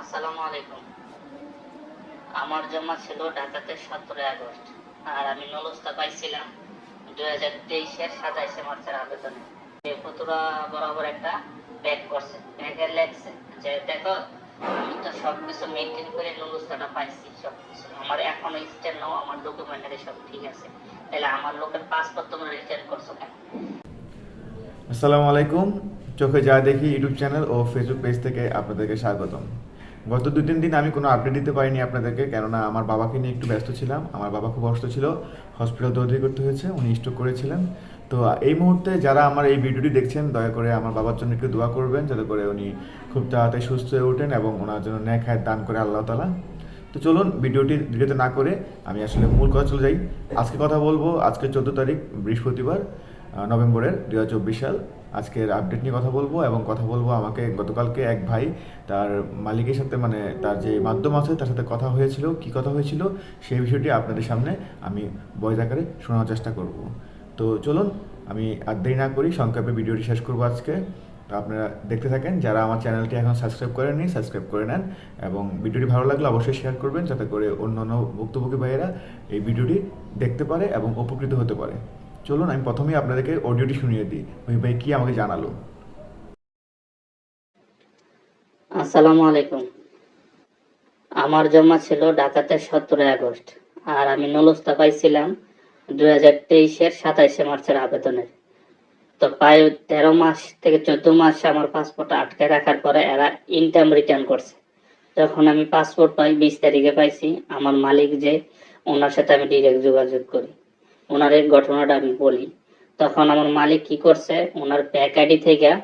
আসসালামু আলাইকুম। আমার জমা ছিল ঢাকাতে সতেরোই আগস্ট, আর আমি নলস্তা পাইছিলাম দুই হাজার তেইশের সাতাইশে মার্চের আবেদনে। ফতুরা বরাবর একটা প্যাক করছে প্যাকে লেখছে যে দেখো, আমি তো সব কিছু মেনটেন করে নলস্তাটা পাইছি সব কিছু আমার এখনও স্ট্যান্ড নাও আমার ডকুমেন্টারি সব ঠিক আছে। তাহলে আমার লোকের পাসপোর্ট তোমরা রিটার্ন করছ কেন? আসসালামু আলাইকুম। চোখে যা দেখি ইউটিউব চ্যানেল ও ফেসবুক পেজ থেকে আপনাদেরকে স্বাগতম। গত দু তিন দিন আমি কোনো আপডেট দিতে পারিনি আপনাদেরকে, কেননা আমার বাবাকে নিয়ে একটু ব্যস্ত ছিলাম। আমার বাবা খুব অসুস্থ ছিল হসপিটাল দৌড়ি করতে হয়েছে, উনি স্ট্রোক করেছিলেন। তো এই মুহূর্তে যারা আমার এই ভিডিওটি দেখছেন, দয়া করে আমার বাবার জন্য একটু দোয়া করবেন, যাতে করে উনি খুব তাড়াতাড়ি সুস্থ হয়ে ওঠেন এবং ওনার জন্য ন্যায় খায় দান করে আল্লাহ তালা তো চলুন ভিডিওটি ভিডিওতে না করে আমি আসলে মূল কথা চলে যাই। আজকে কথা বলব, আজকে চোদ্দ তারিখ, বৃহস্পতিবার নভেম্বরের দু হাজার চব্বিশ সাল। আজকের আপডেট নিয়ে কথা বলব এবং কথা বলব আমাকে গতকালকে এক ভাই তার মালিকের সাথে মানে তার যে মাধ্যম আছে তার সাথে কথা হয়েছিল। কি কথা হয়েছিল? সেই বিষয়টি আপনাদের সামনে আমি বয়স আকারে শোনার চেষ্টা করব। তো চলুন, আমি আর দেরি না করি, সংক্ষেপে ভিডিওটি শেষ করব আজকে। তো আপনারা দেখতে থাকেন, যারা আমার চ্যানেলটি এখন সাবস্ক্রাইব করেননি, সাবস্ক্রাইব করে নেন এবং ভিডিওটি ভালো লাগলে অবশ্যই শেয়ার করবেন, যাতে করে অন্য অন্য ভুক্তভোগী ভাইয়েরা এই ভিডিওটি দেখতে পারে এবং উপকৃত হতে পারে। চলুন, আমি প্রথমেই আপনাদেরকে অডিওটি শুনিয়ে দিই। ওই ভাই, কি আমাকে জানালো? আসসালামু আলাইকুম। আমার জমা ছিল ঢাকাতে সতেরোই আগস্ট, আর আমি নলস্তা পাইছিলাম দুই হাজার তেইশের সাতাইশে মার্চের আবেদনের। তো প্রায় তেরো মাস থেকে চোদ্দ মাস আমার পাসপোর্ট আটকে রাখার পরে এরা ইনকাম রিটার্ন করছে। যখন আমি পাসপোর্ট পাই, বিশ তারিখে পাইছি, আমার মালিক যে, ওনার সাথে আমি ডিরেক্ট যোগাযোগ করি। ওনার এই ঘটনাটা আমি বলি। তখন আমার মালিক কি করছে, ওনার প্যাক আইডি থেকে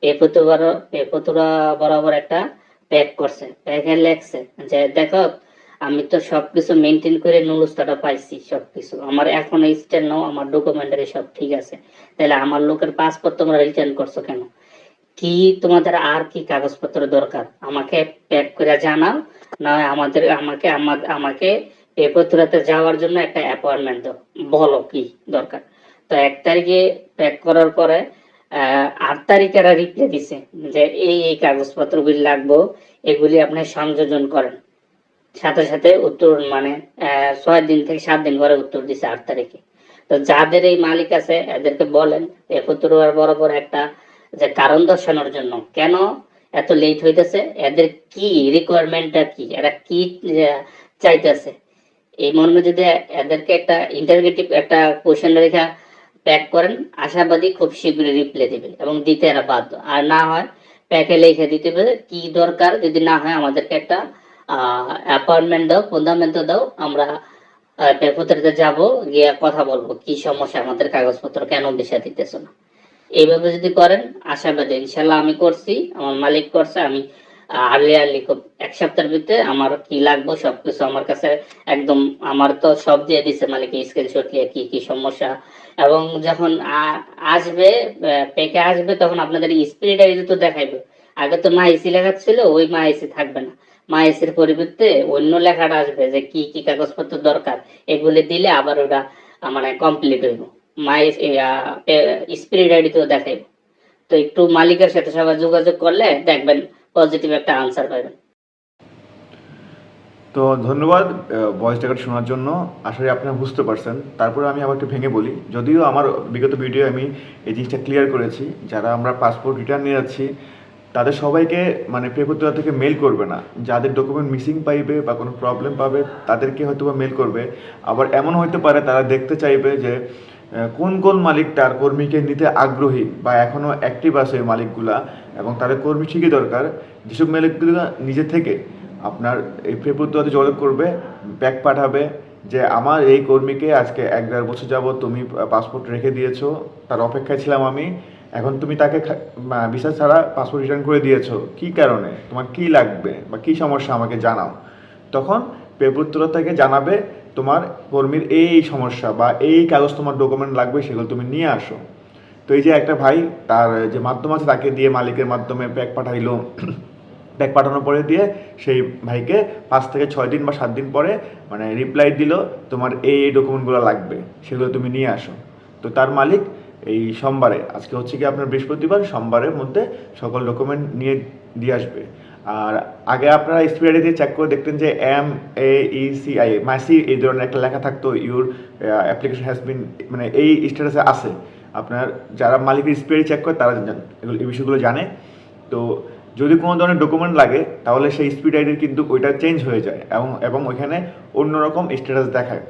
পেপতুরা পেপতুরা বরাবর একটা প্যাক করছে। প্যাকে লেখছে যে, দেখো, আমি তো সবকিছু মেনটেন করে নুলুস্তাটা পাইছি সবকিছু। আমার এখন স্ট্যান্ড নাও আমার ডকুমেন্টারি সব ঠিক আছে। তাহলে আমার লোকের পাসপোর্ট তোমরা রিটার্ন করছ কেন? কি তোমাদের আর কি কাগজপত্র দরকার? আমাকে প্যাক করে জানাও, না আমাদের, আমাকে আমা- আমাকে পেপতুরাতে যাওয়ার জন্য একটা অ্যাপয়েন্টমেন্ট দাও। বলো কি দরকার? তো এক তারিখে প্যাক করার পরে আট তারিখে এরা রিপ্লাই দিছে যে এই এই কাগজপত্রগুলি লাগবো, এগুলি আপনি সংযোজন করেন। সাথে সাথে উত্তর মানে ছয় দিন থেকে সাত দিন পরে উত্তর দিছে আট তারিখে। তো যাদের এই মালিক আছে, এদেরকে বলেন এ ফতুয়ার বরাবর একটা যে কারণ দর্শানোর জন্য। কেন এত লেট হইতেছে? এদের কি রিকোয়ারমেন্টটা কি? এরা কি চাইতেছে? এই মর্মে যদি এদেরকে একটা ইন্টারগেটিভ একটা কোশ্চেন রেখা প্যাক করেন, আশাবাদী খুব শীঘ্রই রিপ্লাই দিবে এবং দিতে এরা বাধ্য। আর না হয় প্যাকে লিখে দিতে হবে, কি দরকার? যদি না হয় আমাদেরকে একটা অ্যাপয়েন্টমেন্ট দাও ফুন্ডামেন্ট দাও, আমরা পেপত্রিতে যাব, গিয়ে কথা বলব, কি সমস্যা? আমাদের কাগজপত্র কেন দিশা দিতেছো না? এইভাবে যদি করেন, আশাবাদী ইনশাল্লাহ আমি করছি, আমার মালিক করছে, আমি আর্লি আর্লি এক সপ্তাহের ভিতরে আমার কি লাগবে সবকিছু আমার কাছে একদম আমার তো সব দিয়ে দিছে স্ক্রিনশট কি কি সমস্যা। এবং যখন আসবে পেকে আসবে তখন আপনাদের স্পিড তো দেখাইবে, আগে তো মা এসি লেখা ছিল ওই মা এসি থাকবে না। মা এসির পরিবর্তে অন্য লেখাটা আসবে যে কি কি কাগজপত্র দরকার, এগুলি দিলে আবার ওটা মানে কমপ্লিট হইব। মা স্পিরিট আইডি তো দেখাইব। তো একটু মালিকের সাথে সবাই যোগাযোগ করলে দেখবেন পজিটিভ একটা আনসার পাবেন তো ধন্যবাদ ভয়েস রেকর্ড শোনার জন্য। আশা করি আপনারা বুঝতে পারছেন। তারপরে আমি আবার একটু ভেঙে বলি, যদিও আমার বিগত ভিডিও আমি এই জিনিসটা ক্লিয়ার করেছি, যারা আমরা পাসপোর্ট রিটার্ন নিয়ে যাচ্ছি, তাদের সবাইকে মানে পেপরতলা থেকে মেল করবে না। যাদের ডকুমেন্ট মিসিং পাইবে বা কোনো প্রবলেম পাবে, তাদেরকে হয়তো বা মেল করবে। আবার এমন হতে পারে, তারা দেখতে চাইবে যে কোন কোন মালিক তার কর্মীকে নিতে আগ্রহী বা এখনও অ্যাক্টিভ আছে মালিকগুলা এবং তাদের কর্মী ঠিকই দরকার, যেসব মালিকগুলো নিজে থেকে আপনার এই ফেব্রুয়ারিতে যোগাযোগ করবে ব্যাক পাঠাবে যে আমার এই কর্মীকে আজকে এক দেড় বছর যাব তুমি পাসপোর্ট রেখে দিয়েছ, তার অপেক্ষায় ছিলাম আমি, এখন তুমি তাকে ভিসা ছাড়া পাসপোর্ট রিটার্ন করে দিয়েছ, কি কারণে? তোমার কি লাগবে বা কি সমস্যা আমাকে জানাও। তখন পেপুত্র থেকে জানাবে তোমার কর্মীর এই সমস্যা বা এই কাগজ তোমার ডকুমেন্ট লাগবে, সেগুলো তুমি নিয়ে আসো। তো এই যে একটা ভাই, তার যে মাধ্যম আছে, তাকে দিয়ে মালিকের মাধ্যমে প্যাক পাঠাইলো। ব্যাগ পাঠানোর পরে দিয়ে সেই ভাইকে পাঁচ থেকে ছয় দিন বা সাত দিন পরে মানে রিপ্লাই দিল, তোমার এই এই ডকুমেন্টগুলো লাগবে, সেগুলো তুমি নিয়ে আসো। তো তার মালিক এই সোমবারে, আজকে হচ্ছে কি আপনার বৃহস্পতিবার, সোমবারের মধ্যে সকল ডকুমেন্ট নিয়ে, দিয়ে আসবে। আর আগে আপনারা স্পিড দিয়ে চেক করে দেখতেন যে M A E C I মাসি এই ধরনের একটা লেখা থাকতো ইউর অ্যাপ্লিকেশন হ্যাজ বিন মানে এই স্ট্যাটাসে আছে। আপনার যারা মালিকের স্পিড চেক করে তারা এগুলো, এই বিষয়গুলো জানে। তো যদি কোনো ধরনের ডকুমেন্ট লাগে, তাহলে সেই স্পিড আইডির কিন্তু ওইটা চেঞ্জ হয়ে যায় এবং এবং ওইখানে অন্যরকম স্ট্যাটাস দেখায়।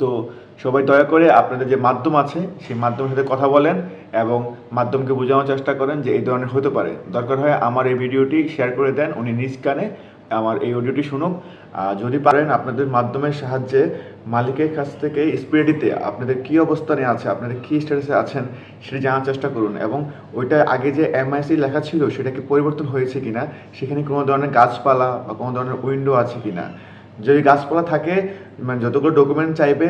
তো সবাই দয়া করে আপনাদের যে মাধ্যম আছে, সেই মাধ্যমের সাথে কথা বলেন এবং মাধ্যমকে বোঝানোর চেষ্টা করেন যে এই ধরনের হতে পারে। দরকার হয় আমার এই ভিডিওটি শেয়ার করে দেন, উনি নিজ কানে আমার এই অডিওটি শুনুক। যদি পারেন আপনাদের মাধ্যমের সাহায্যে মালিকের কাছ থেকে স্পিরিটিতে আপনাদের কী অবস্থানে আছে, আপনাদের কী স্ট্যাটাসে আছেন, সেটা জানার চেষ্টা করুন এবং ওইটা আগে যে এমআইসি লেখা ছিল, সেটা কি পরিবর্তন হয়েছে কি না সেখানে কোনো ধরনের গাছপালা বা কোনো ধরনের উইন্ডো আছে কিনা। যদি গাছপালা থাকে মানে যতগুলো ডকুমেন্ট চাইবে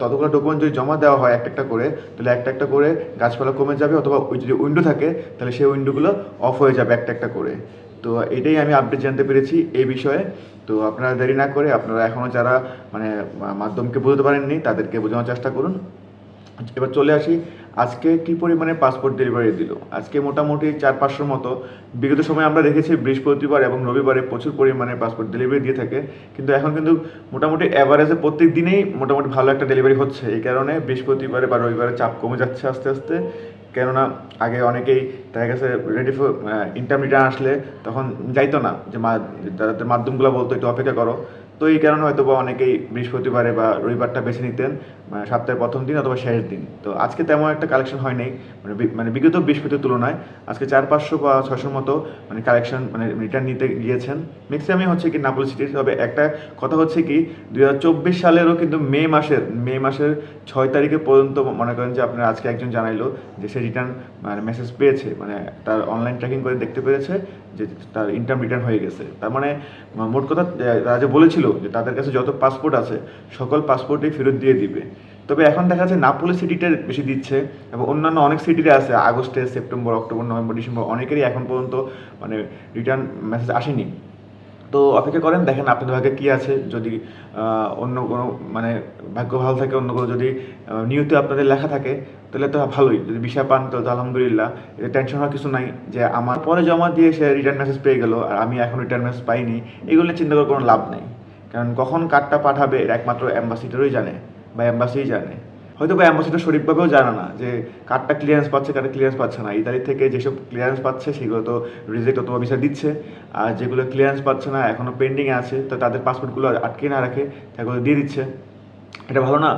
ততগুলো ডকুমেন্ট যদি জমা দেওয়া হয় একটা একটা করে, তাহলে একটা একটা করে গাছপালা কমে যাবে অথবা ওই যদি উইন্ডো থাকে, তাহলে সেই উইন্ডোগুলো অফ হয়ে যাবে একটা একটা করে। তো এটাই আমি আপডেট জানতে পেরেছি এই বিষয়ে। তো আপনারা দেরি না করে আপনারা এখনও যারা মানে মাধ্যমকে বোঝাতে পারেননি, তাদেরকে বোঝানোর চেষ্টা করুন। এবার চলে আসি আজকে কি পরিমাণে পাসপোর্ট ডেলিভারি দিল? আজকে মোটামুটি চার, পাঁচশোর মতো। বিগত সময় আমরা দেখেছি বৃহস্পতিবার এবং রবিবারে প্রচুর পরিমাণে পাসপোর্ট ডেলিভারি দিয়ে থাকে। কিন্তু এখন কিন্তু মোটামুটি অ্যাভারেজে প্রত্যেক দিনেই মোটামুটি ভালো একটা ডেলিভারি হচ্ছে। এই কারণে বৃহস্পতিবারে বা রবিবারে চাপ কমে যাচ্ছে আস্তে আস্তে। কেননা আগে অনেকেই দেখা গেছে রেডি ফর ইন্টার রিটার্ন আসলে তখন যাইতো না যে তাদের মাধ্যমগুলো বলতো, একটু অপেক্ষা করো। তো এই কারণে হয়তো বা অনেকেই বৃহস্পতিবারে বা রবিবারটা বেছে নিতেন মানে সপ্তাহের প্রথম দিন অথবা শেষ দিন। তো আজকে তেমন একটা কালেকশন হয় নাই মানে মানে বিগত বৃহস্পতির তুলনায় আজকে চার পাঁচশো বা ছশোর মতো মানে কালেকশন মানে রিটার্ন নিতে গিয়েছেন। ম্যাক্সিমামই হচ্ছে কি নাপোল সিটির তবে একটা কথা হচ্ছে কি, দুই হাজার চব্বিশ সালেরও কিন্তু মে মাসের মে মাসের ছয় তারিখে পর্যন্ত মনে করেন যে আপনার আজকে একজন জানাইলো যে সে রিটার্ন মানে মেসেজ পেয়েছে মানে তার অনলাইন ট্র্যাকিং করে দেখতে পেরেছে যে তার ইনকাম রিটার্ন হয়ে গেছে। তার মানে মোট কথা তারা যে বলেছিল যে তাদের কাছে যত পাসপোর্ট আছে, সকল পাসপোর্টই ফেরত দিয়ে দিবে। তবে এখন দেখা যাচ্ছে নাপোলি সিটিটা বেশি দিচ্ছে এবং অন্যান্য অনেক সিটিতে আছে, আগস্টে, সেপ্টেম্বর, অক্টোবর, নভেম্বর, ডিসেম্বর, অনেকেরই এখন পর্যন্ত মানে রিটার্ন মেসেজ আসেনি। তো অপেক্ষা করেন, দেখেন আপনাদের ভাগ্যে কী আছে। যদি অন্য কোনো মানে ভাগ্য ভালো থাকে, অন্য কোনো যদি নিয়তে আপনাদের লেখা থাকে, তাহলে তো ভালোই। যদি বিষয় পান, তো আলহামদুলিল্লাহ। এতে টেনশন হওয়ার কিছু নাই যে আমার পরে জমা দিয়ে সে রিটার্ন মেসেজ পেয়ে গেল, আর আমি এখন রিটার্ন মেসেজ পাইনি, এগুলো চিন্তা করার কোনো লাভ নেই। কারণ কখন কার্ডটা পাঠাবে একমাত্র অ্যাম্বাসিডারই জানে, বা অ্যাম্বাসিই জানে। হয়তো বা অ্যাম্বাসিডার সঠিকভাবেও জানে না যে কার্ডটা ক্লিয়ারেন্স পাচ্ছে কার্ডটা ক্লিয়ারেন্স পাচ্ছে না। ইতালি থেকে যেসব ক্লিয়ারেন্স পাচ্ছে, সেগুলো তো রিজেক্ট অথবা ভিসা দিচ্ছে। আর যেগুলো ক্লিয়ারেন্স পাচ্ছে না এখনও পেন্ডিংয়ে আছে, তো তাদের পাসপোর্টগুলো আটকে না রাখে সেগুলো দিয়ে দিচ্ছে। এটা ভালো না।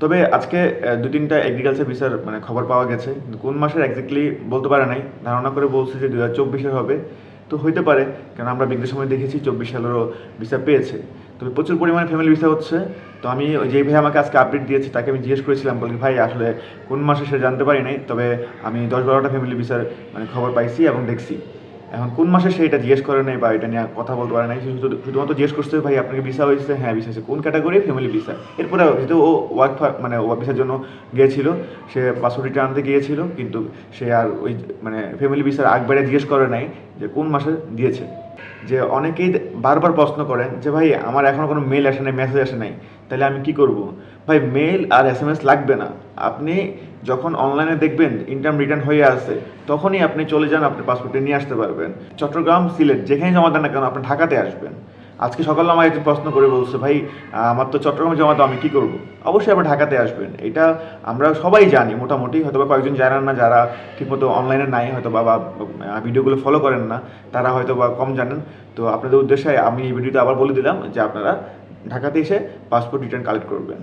তবে আজকে দু তিনটা এগ্রিকালচার ভিসার মানে খবর পাওয়া গেছে। কোন মাসের এক্স্যাক্টলি বলতে পারে নাই। ধারণা করে বলছে যে দু হাজার হবে। তো হইতে পারে কারণ আমরা বিগত সময় দেখেছি চব্বিশ সালেরও ভিসা পেয়েছে। তবে প্রচুর পরিমাণে ফ্যামিলি ভিসা হচ্ছে, তো আমি ওই যেই ভাই আমাকে আজকে আপডেট দিয়েছে, তাকে আমি জিজ্ঞেস করেছিলাম বলি ভাই, আসলে কোন মাসে সে জানতে পারি নাই? তবে আমি দশ বারোটা ফ্যামিলি ভিসার মানে খবর পাইছি এবং দেখছি। এখন কোন মাসে সে এটা জিজ্ঞেস করে নাই বা এটা নিয়ে কথা বলতে পারে নাই? শুধুমাত্র জিজ্ঞেস করছে, ভাই আপনাকে ভিসা হয়েছে? হ্যাঁ ভিসা হয়েছে। কোন ক্যাটাগরি ফ্যামিলি ভিসা এরপরে যেহেতু ও ওয়ার্ক মানে ওয়ার্ক ভিসার জন্য গিয়েছিল, সে পাসপোর্ট রিটার্ন আনতে গিয়েছিল, কিন্তু সে আর ওই মানে ফ্যামিলি ভিসার আগবারে জিজ্ঞেস করে নাই যে কোন মাসে দিয়েছে। যে অনেকেই বারবার প্রশ্ন করেন যে, ভাই, আমার এখনও কোনো মেল আসে নাই মেসেজ আসে নাই, তাহলে আমি কি করব? ভাই মেল আর এস এম এস লাগবে না। আপনি যখন অনলাইনে দেখবেন ইনকাম রিটার্ন হয়ে আসে তখনই আপনি চলে যান আপনি পাসপোর্টে নিয়ে আসতে পারবেন। চট্টগ্রাম সিলেট যেখানে জমা দেন না কেন আপনি ঢাকাতে আসবেন। আজকে সকালে আমার একজন প্রশ্ন করে বলছে ভাই আমার তো চট্টগ্রামে জমা তো আমি কী করব? অবশ্যই আপনি ঢাকাতে আসবেন। এটা আমরা সবাই জানি মোটামুটি হয়তো বা কয়েকজন জানেন না যারা ঠিকমতো অনলাইনে নাই হয়তো বা, ভিডিওগুলো ফলো করেন না তারা হয়তো বা কম জানেন। তো আপনাদের উদ্দেশ্যে আমি এই ভিডিওতে আবার বলে দিলাম যে আপনারা ঢাকাতে এসে পাসপোর্ট রিটার্ন কালেক্ট করবেন।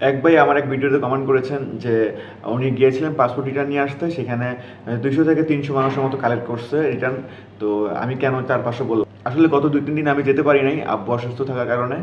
এক ভাই আমার এক ভিডিওতে কমেন্ট করেছেন যে উনি গিয়েছিলেন পাসপোর্ট রিটার্ন নিয়ে আসতে, সেখানে দুইশো থেকে তিনশো মানুষের মতো কালেক্ট করছে রিটার্ন তো আমি কেন চার পাঁচশো বললাম? আসলে গত দুই, তিন দিন আমি যেতে পারি নাই, আব্বু অসুস্থ থাকার কারণে।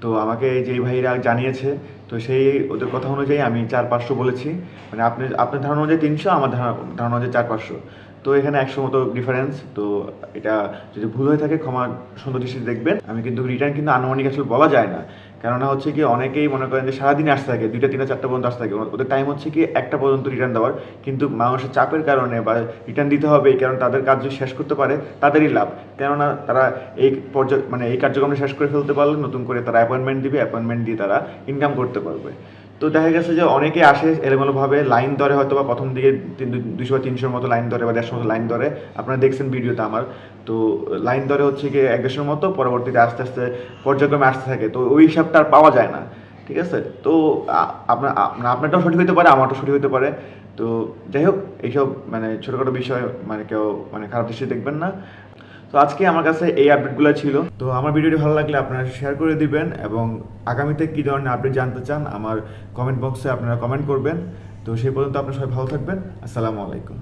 তো আমাকে যেই ভাইরা জানিয়েছে, তো সেই ওদের কথা অনুযায়ী আমি চার, পাঁচশো বলেছি। মানে আপনি, আপনার ধারণা অনুযায়ী তিনশো, আমার ধারণা- অনুযায়ী চার, পাঁচশো। তো এখানে একশো মতো ডিফারেন্স তো এটা যদি ভুল হয়ে থাকে ক্ষমা সুন্দর দৃষ্টিতে দেখবেন। আমি কিন্তু রিটার্ন কিন্তু আনুমানিক আসলে বলা যায় না। কেননা হচ্ছে কি অনেকেই মনে করেন যে সারাদিনে আসতে থাকে, দুইটা, তিনটা, চারটা পর্যন্ত আসতে থাকে। ওদের টাইম হচ্ছে কি একটা পর্যন্ত রিটার্ন দেওয়ার। কিন্তু মানুষের চাপের কারণে বা রিটার্ন দিতে হবে কারণ তাদের কাজ যদি শেষ করতে পারে, তাদেরই লাভ। কেননা তারা এই পর্যায়ে মানে এই কার্যক্রমটা শেষ করে ফেলতে পারলে নতুন করে তারা অ্যাপয়েন্টমেন্ট দিবে অ্যাপয়েন্টমেন্ট দিয়ে তারা ইনকাম করতে পারবে। তো দেখা গেছে যে অনেকে আসে এলোমেলোভাবে লাইন ধরে হয়তো বা প্রথম দিকে দুশো বা তিনশোর মতো লাইন ধরে বা দেড়শো মতো লাইন ধরে। আপনারা দেখছেন ভিডিওতে আমার। তো লাইন ধরে হচ্ছে কি এক দেড়শোর মতো, পরবর্তীতে আস্তে আস্তে পর্যায়ক্রমে আসতে থাকে। তো ওই হিসাবটা আর পাওয়া যায় না। ঠিক আছে? তো আপনার আপনারটাও সঠিক হতে পারে, আমারটাও সঠিক হতে পারে। তো যাই হোক, এইসব মানে ছোটোখাটো বিষয় মানে কেউ মানে খারাপ দৃষ্টি দেখবেন না। তো আজকে আমার কাছে এই আপডেটগুলো ছিল। তো আমার ভিডিওটি ভালো লাগলে আপনারা শেয়ার করে দিবেন এবং আগামীতে কী ধরনের আপডেট জানতে চান আমার কমেন্ট বক্সে আপনারা কমেন্ট করবেন। তো সেই পর্যন্ত আপনারা সবাই ভালো থাকবেন। আসসালামু আলাইকুম।